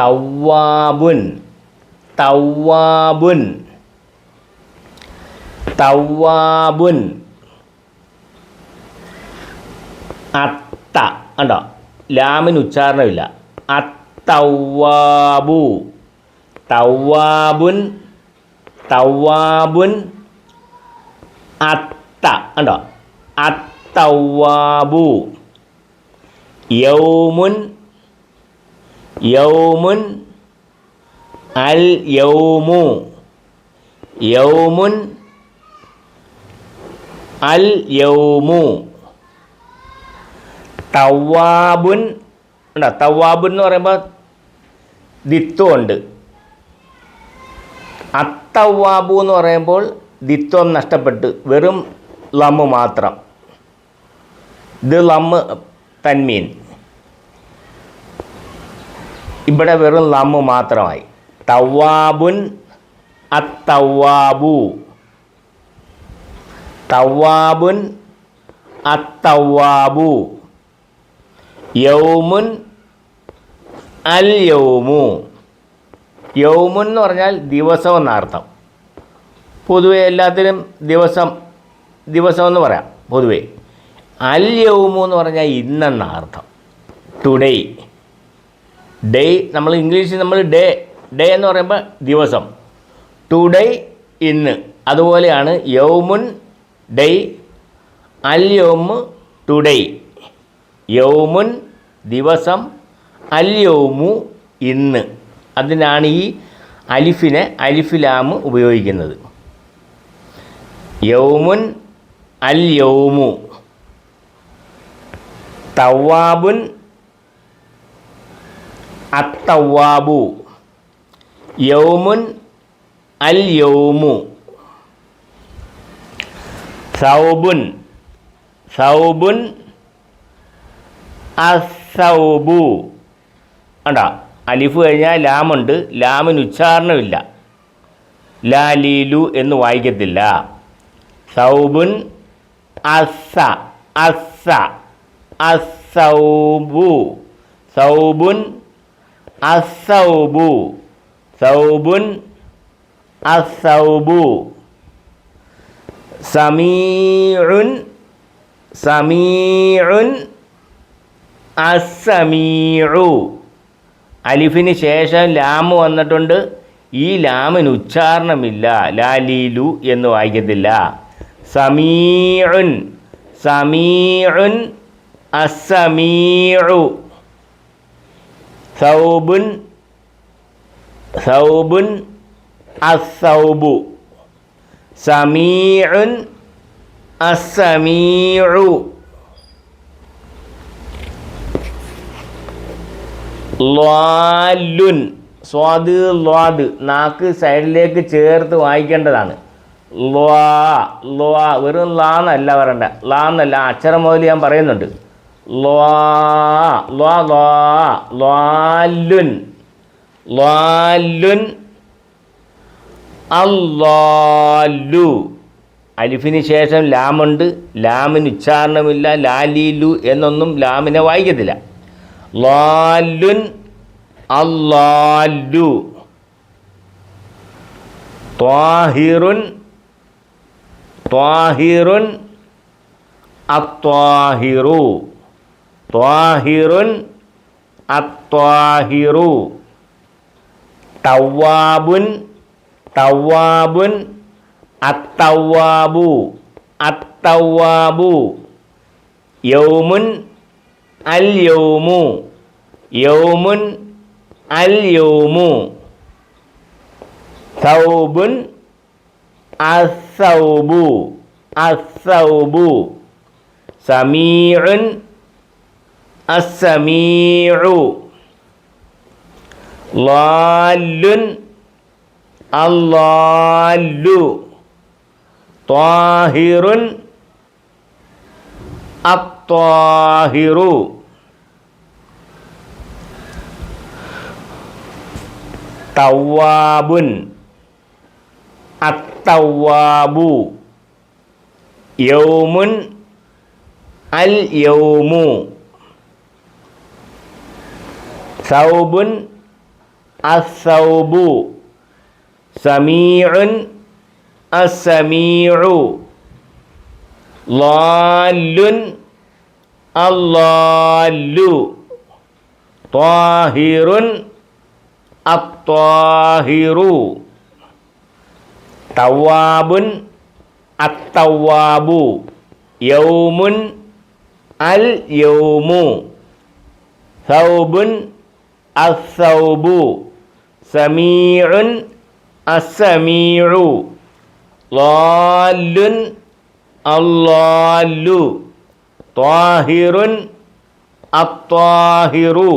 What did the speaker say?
തവ്വാബുൻ. തവ്വാബുൻ. തവ്വാബുൻ. അത്ത. കണ്ടോ? ലാമിന് ഉച്ചാരണമില്ല. അത്തവ്വാബു. തവ്വാബുൻ. തവ്വാബുൻ. അത്ത. കണ്ടോ? അത്തവ്വാബു. യൗമുൻ യൗമുൻ അൽ യൗമു. യൗമുൻ അൽ യൗമു. തവാബുൻ ഉണ്ടോ തവാബുൻ എന്ന് പറയുമ്പോൾ ദിത്വമുണ്ട് അത്തവാബു എന്ന് പറയുമ്പോൾ ദിത്വം നഷ്ടപ്പെട്ട് വെറും ലമ്മ് മാത്രം. ഇത് ലമ്മ് തന്മീൻ ഇവിടെ വെറും ലമ്മ് മാത്രമായി. തവാബുൻ അത്തവാബു തവാബുൻ അത്തവാബു യൗമുൻ അൽ യൗമു യൗമുൻ എന്ന് പറഞ്ഞാൽ ദിവസം എന്നർത്ഥം. പൊതുവെ എല്ലാത്തിനും ദിവസം ദിവസം എന്ന് പറയാം പൊതുവേ. അൽ യൗമു എന്ന് പറഞ്ഞാൽ ഇന്നെന്ന അർത്ഥം ടുഡേ ഡേ നമ്മൾ ഇംഗ്ലീഷിൽ നമ്മൾ ഡേ ഡേ എന്ന് പറയുമ്പോൾ ദിവസം. ടുഡേ ഇന്ന്. അതുപോലെയാണ് യൗമുൻ ഡേ അൽ യൗമ് ടുഡേ യൗമുൻ ദിവസം അൽ യൗമു ഇന്ന്. അതിനാണ് ഈ അലിഫിനെ അലിഫിലാമ് ഉപയോഗിക്കുന്നത്. യൗമുൻ അൽ യൗമു. തവാബുൻ അത്തവാബു യൗമുൻ അൽ യൗമു സൗബുൻ. സൗബുൻ അസൗബു. കണ്ട? അലിഫ് കഴിഞ്ഞാൽ ലാമുണ്ട്. ലാമിന് ഉച്ചാരണമില്ല. ലാലീലു എന്ന് വായിക്കത്തില്ല. സൗബുൻ അസ. അസ. അസൗബു. സൗബുൻ അസൗബു. സൗബുൻ അസൗബു. സമീഉൻ സമീഉൻ അസമീഉ. അലിഫിന് ശേഷം ലാമ് വന്നിട്ടുണ്ട്. ഈ ലാമിന് ഉച്ചാരണമില്ല. ലാലീലു എന്ന് വായിക്കത്തില്ല. സമീഉൻ സമീഉൻ അസമീഉ. സൗബുൻ സൗബുൻ അസൗബു. സമീഉൻ അസമീഉ. ലാലുൻ. സ്വാദ് ലാദ്. നാക്ക് സൈഡിലേക്ക് ചേർത്ത് വായിക്കേണ്ടതാണ്. ലാ ലാ. വെറും ലാന്നല്ല പറയണ്ട. ലാന്നല്ല അക്ഷരം മുതൽ ഞാൻ പറയുന്നുണ്ട്. അലിഫിന് ശേഷം ലാമുണ്ട്. ലാമിന് ഉച്ചാരണമില്ല. ലാലീലു എന്നൊന്നും ലാമിനെ വായിക്കത്തില്ല. ലാലുൻ അല്ലാലു. ത്വാഹിറുൻ ത്വാഹിറുൻ അത്വാഹിറു. ത്വാഹിറുൻ അത്വാഹിറു തവാബുൻ തവാബുൻ അത്തവാബു അത്തവാബു യൗമുൻ അൽ യൗമു യൗമുൻ അൽ യൗമു സൗബുൻ അസൗബു അസൗബു സമീഉൻ അസമീഉ. ലാലുൻ അല്ലാലു ത്വാഹിറുൻ അത്വാഹിറു. തവാബുൻ അത്തവാബു യൗമുൻ അൽ യൗമു. സൗബുൻ അസൗബു സമീഉൻ അസമീഉ ലാലുൻ അല്ലാലു ത്വാഹിറുൻ അത്വാഹിറു തവാബുൻ അത്തവാബു യൗമുൻ അൽ യൗമു സൗബുൻ അസൗബു സമീഉൻ അസമീഉ ലാലുൻ അല്ലാലു ത്വാഹിറുൻ അത്വാഹിറു